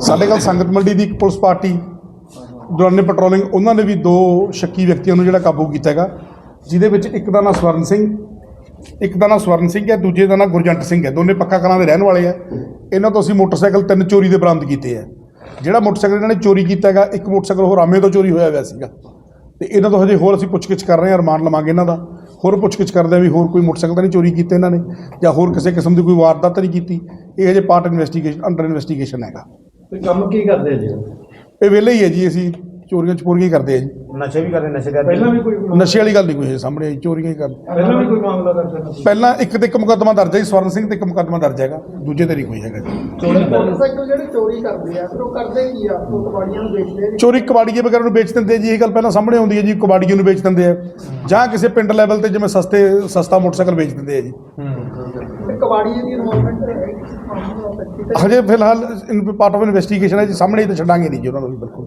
ਸਾਡੇ ਕੋਲ ਸੰਗਤ ਮੰਡੀ ਦੀ ਇੱਕ ਪੁਲਿਸ ਪਾਰਟੀ, ਦੌਰਾਨੇ ਪੈਟਰੋਲਿੰਗ ਉਹਨਾਂ ਨੇ ਵੀ ਦੋ ਸ਼ੱਕੀ ਵਿਅਕਤੀਆਂ ਨੂੰ ਜਿਹੜਾ ਕਾਬੂ ਕੀਤਾ ਹੈਗਾ, ਜਿਹਦੇ ਵਿੱਚ ਇੱਕ ਦਾ ਨਾਮ ਸਵਰਨ ਸਿੰਘ, ਇੱਕ ਦਾ ਨਾਮ ਸਵਰਨ ਸਿੰਘ ਹੈ, ਦੂਜੇ ਦਾ ਨਾਮ ਗੁਰਜੰਟ ਸਿੰਘ ਹੈ। ਦੋਨੇ ਪੱਕਾ ਕਲਾਂ ਦੇ ਰਹਿਣ ਵਾਲੇ ਆ। ਇਹਨਾਂ ਤੋਂ ਅਸੀਂ ਮੋਟਰਸਾਈਕਲ ਤਿੰਨ ਚੋਰੀ ਦੇ ਬਰਾਮਦ ਕੀਤੇ ਆ। ਜਿਹੜਾ ਮੋਟਰਸਾਈਕਲ ਇਹਨਾਂ ਨੇ ਚੋਰੀ ਕੀਤਾ ਹੈਗਾ, ਇੱਕ ਮੋਟਰਸਾਈਕਲ ਹੋਰ ਰਾਮੇ ਤੋਂ ਚੋਰੀ ਹੋਇਆ ਹੋਇਆ ਸੀਗਾ। ਤੇ ਇਹਨਾਂ ਤੋਂ ਹਜੇ ਹੋਰ ਅਸੀਂ ਪੁੱਛਗਿੱਛ ਕਰ ਰਹੇ ਹਾਂ, ਰਿਮਾਂਡ ਲਵਾਂਗੇ ਇਹਨਾਂ ਦਾ। ਹੋਰ ਪੁੱਛਗਿੱਛ ਕਰਦੇ ਹਾਂ ਵੀ ਹੋਰ ਕੋਈ ਮੋਟਰਸਾਈਕਲ ਤਾਂ ਨਹੀਂ ਚੋਰੀ ਕੀਤੇ ਇਹਨਾਂ ਨੇ, ਜਾਂ ਹੋਰ ਕਿਸੇ ਕਿਸਮ ਦੀ ਕੋਈ ਵਾਰਦਾਤ ਨਹੀਂ ਕੀਤੀ। ਇਹ ਹਜੇ ਪਾਰਟ ਇਨਵੈਸਟੀਗੇਸ਼ਨ ਅੰਡਰ ਇਨਵੈਸਟੀਗੇਸ਼ਨ ਹੈਗਾ। ਤੇ ਕੰਮ ਕੀ ਕਰਦੇ ਜੀ? ਇਹ ਵਿਹਲੇ ਹੀ ਹੈ ਜੀ ਅਸੀਂ। ਚੋਰੀਆਂ ਚਪੋਰੀਆਂ ਹੀ ਕਰਦੇ ਆ ਜੀ। ਨਸ਼ੇ ਵੀ ਕਰਦੇ ਨਸ਼ੇ ਕਰਦੇ। ਪਹਿਲਾਂ ਵੀ ਕੋਈ ਨਸ਼ੇ ਵਾਲੀ ਗੱਲ ਨਹੀਂ ਕੋਈ ਹੈ ਸਾਹਮਣੇ ਆਈ ਚੋਰੀਆਂ ਹੀ ਕਰਦੇ। ਪਹਿਲਾਂ ਵੀ ਕੋਈ ਮਾਮਲਾ ਦਰਜ ਹੈ ਪਹਿਲਾਂ ਇੱਕ ਤੇ ਇੱਕ ਮੁਕੱਦਮਾ ਦਰਜ ਹੈ ਜੀ, ਸਵਰਨ ਸਿੰਘ ਤੇ ਇੱਕ ਮੁਕੱਦਮਾ ਦਰਜ ਹੈਗਾ ਦੂਜੇ ਤੇ ਨਹੀਂ ਕੋਈ ਹੈਗਾ ਜੀ। ਮੋਟਰਸਾਈਕਲ ਜਿਹੜੇ ਚੋਰੀ ਕਰਦੇ ਆ ਫਿਰ ਉਹ ਕਰਦੇ ਕੀ ਆ? ਉਹ ਕਬਾੜੀਆਂ ਨੂੰ ਵੇਚਦੇ ਨੇ ਚੋਰੀ ਕਬਾੜੀਏ ਵਗੈਰਾ ਨੂੰ ਵੇਚ ਦਿੰਦੇ ਆ ਜੀ ਇਹ ਗੱਲ ਪਹਿਲਾਂ ਸਾਹਮਣੇ ਆਉਂਦੀ ਹੈ ਜੀ ਕਬਾੜੀਏ ਨੂੰ ਵੇਚ ਦਿੰਦੇ ਆ। ਜਾਂ ਕਿਸੇ ਪਿੰਡ ਲੈਵਲ ਤੇ ਜਿਵੇਂ ਸਸਤੇ ਸਸਤਾ ਮੋਟਰਸਾਈਕਲ ਵੇਚ ਦਿੰਦੇ ਆ ਜੀ। ਤੇ ਕਬਾੜੀਏ ਦੀ ਇਨਵੋਲਵਮੈਂਟ ਹਜੇ ਫਿਲਹਾਲ ਪਾਰਟ ਆਫ ਇਨਵੈਸਟੀਗੇਸ਼ਨ ਹੈ ਜੀ ਸਾਹਮਣੇ ਹੀ ਤਾਂ ਛੱਡਾਂਗੇ ਨਹੀਂ ਜੀ ਉਹਨਾਂ ਨੂੰ ਵੀ ਬਿਲਕੁਲ।